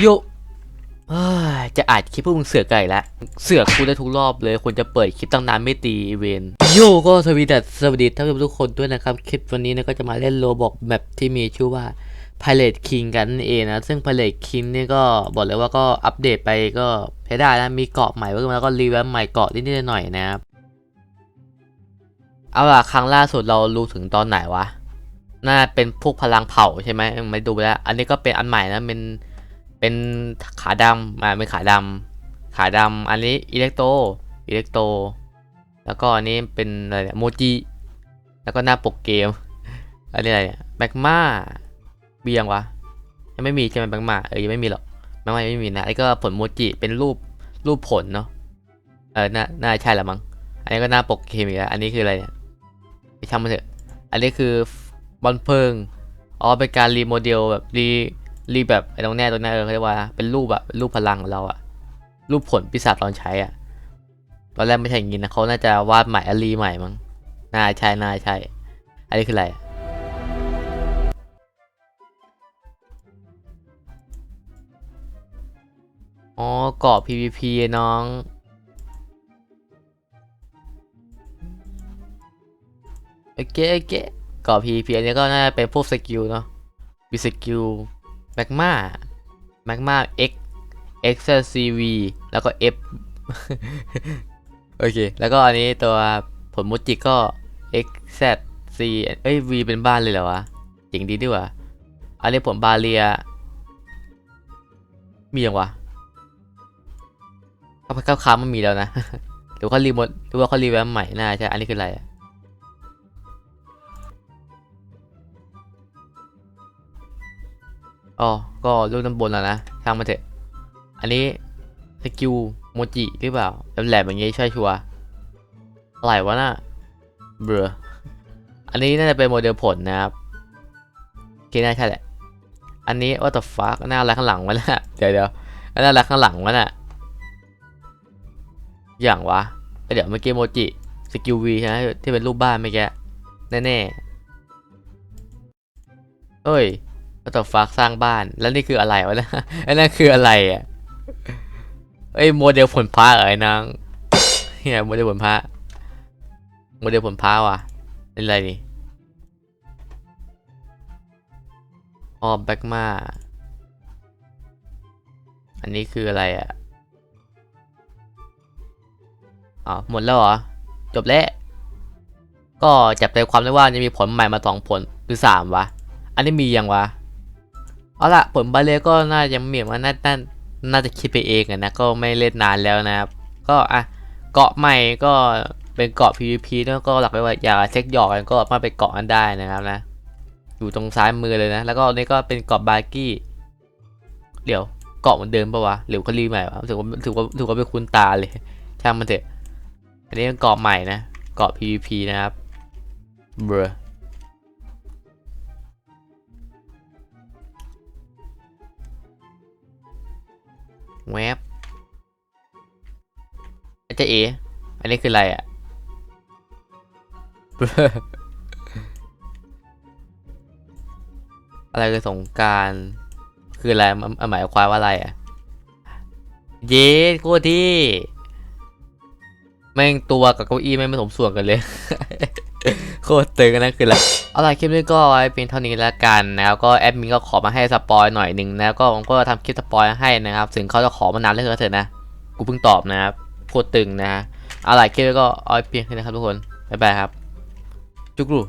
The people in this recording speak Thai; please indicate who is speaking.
Speaker 1: โยจะอัดคลิปพวกมึงเสือกไก่ละเสือกกูได้ทุกรอบเลยควรจะเปิดคลิปตั้งนานไม่ตีเวนโยก็สวัสดีแต่สวัสดีท่านผู้ชมทุกคนด้วยนะครับ คลิปวันนี้นะก็จะมาเล่นโลบอกแมปที่มีชื่อว่า Pilot King กันเองนะ ซึ่ง Pilot King นี่ก็บอกเลยว่าก็อัปเดตไปก็ใช้ได้นะมีเกาะใหม่เพิ่มาแล้วก็รีแวมใหม่เกาะนิดๆหน่อยๆนะครับเอาล่ะครั้งล่าสุดเรารู้ถึงตอนไหนวะน่าเป็นพวกพลังเผาใช่ไหมไม่ดูแล้ว อันนี้ก็เป็นอันใหม่นะเป็น เป็นขาดำอ่าเป็นขาดำขาดำอันนี้อิเล็กโตอิเล็กโตแล้วก็อันนี้เป็นอะไรโมจิแล้วก็หน้าปกเกมอันนี้อะไรแบกมาเบียงวะยังไม่มีใช่ไหมแบกมาเออยังไม่มีหรอกแบกมายังไม่มีนะไอ้ก็ผลโมจิเป็นรูปรูปผลเนาะเออน่าน่าใช่ละมั้งอันนี้ก็หน้าปกเกมอีกแล้วอันนี้คืออะไรเนี่ยไปช่างมันเถอะอันนี้คือบอลเพลิงอ๋อเป็นการรีโมเดลแบบรี รีแบบไอ้ตรงเนี้ยตรงเนี้ยเออเขาเรียกว่าเป็นรูปอะเป็นรูปพลังของเราอะรูปผลปีศาจตอนใช้อะตอนแรกไม่ใช่อย่างงี้นะเขาน่าจะวาดใหม่อะรีใหม่มั้งน่าใช่น่าใช่อันนี้คืออะไรอะอ๋อเกาะ PVP น้องโอเคโอเคเกาะ PVP อันนี้ก็น่าจะเป็นพวกสกิลเนาะมีสกิล แมกมาแมกมา X X CV แล้วก็ F โอเค แล้วก็อันนี้ตัวผลมุจิก็ X Z C เอ้ย V เป็นบ้านเลยเหรอวะเจ๋งดีดีว่ะอันนี้ผลบาเรีย มียังวะเขาเข้าค้ามันมีแล้วนะ หรือว่าเขารีโมทหรือว่าเขารีแวมใหม่น่าใช่ อันนี้คืออะไรอะ อ๋อ ก็รูปด้านบนแล้วนะช่างมาเถอะ อันนี้สกิลโมจิหรือเปล่าแหลมๆอย่างงี้ใช่ชัวร์อะไรวะน่ะเบลออันนี้น่าจะเป็นโมเดลผลนะครับโอเคน่าใช่แหละ อันนี้ what the fuck หน้าอะไรข้างหลังวะน่ะเดี๋ยวเดี๋ยวหน้าอะไรข้างหลังวะน่ะอย่างวะเเดี๋ยวเมื่อกี้โมจิสกิลวีใช่ไหมที่เป็นรูปบ้านเมื่อกี้แน่ๆเอ้ย ก็ต่อฟักสร้างบ้าน แล้วนี่คืออะไรวะเนะไอ้นั่นคืออะไรอะเอ้ยโมเดลผลพ้าเอไอ้นางเฮียโมเดลผลพ้าโมเดลผลพ้าว่ะเป็นอะไรนี่อ๋อแบ็กมาอันนี้คืออะไรอะอ๋อหมดแล้วเหรอ จบแล้ว ก็จับใจความได้ว่าจะมีผลใหม่มาสองผลหรือสามวะ อันนี้มียังวะ เอาล่ะผลบาเลก็น่าจะเมีว่าน่าน่าน่าจะคิดไปเองนะก็ไม่เล่นนานแล้วนะครับ ก็อะเกาะใหม่ก็เป็นเกาะ PVP แล้วก็หลักไว้ว่าอย่าเช็คหยอกกันก็มาไปเกาะกันได้นะครับนะ อยู่ตรงซ้ายมือเลยนะ แล้วก็นี่ก็เป็นเกาะบาร์กี้ เดี๋ยวเกาะเหมือนเดิมปะวะหรือเขารีใหม่วะถือว่าถือว่าถือว่าเป็นคุณตาเลยช่างมันเถอะอันนี้เป็นเกาะใหม่นะเกาะ PVP นะครับเบร แวบอาจารย์เอ อันนี้คืออะไรอะอะไรคือสงการคืออะไรมันหมายความว่าอะไรอะ เย้โคตรที่แม่งตัวกับเก้าอี้แม่งไม่สมส่วนกันเลย โคตรตึงอันนั่นคืออะไรเอาล่ะคลิปนี้ก็ไว้เพียงเท่านี้แล้วกันนะครับก็แอดมินก็ขอมาให้สปอยหน่อยหนึ่งนะก็ผมก็ทำคลิปสปอยให้นะครับถึงเขาจะขอมานานแล้วก็เถอะนะกูเพิ่งตอบนะครับโคตรตึงนะเอาล่ะคลิปนี้ก็เอาไว้เพียงแค่นี้ครับทุกคนบ๊ายบายครับจุกรู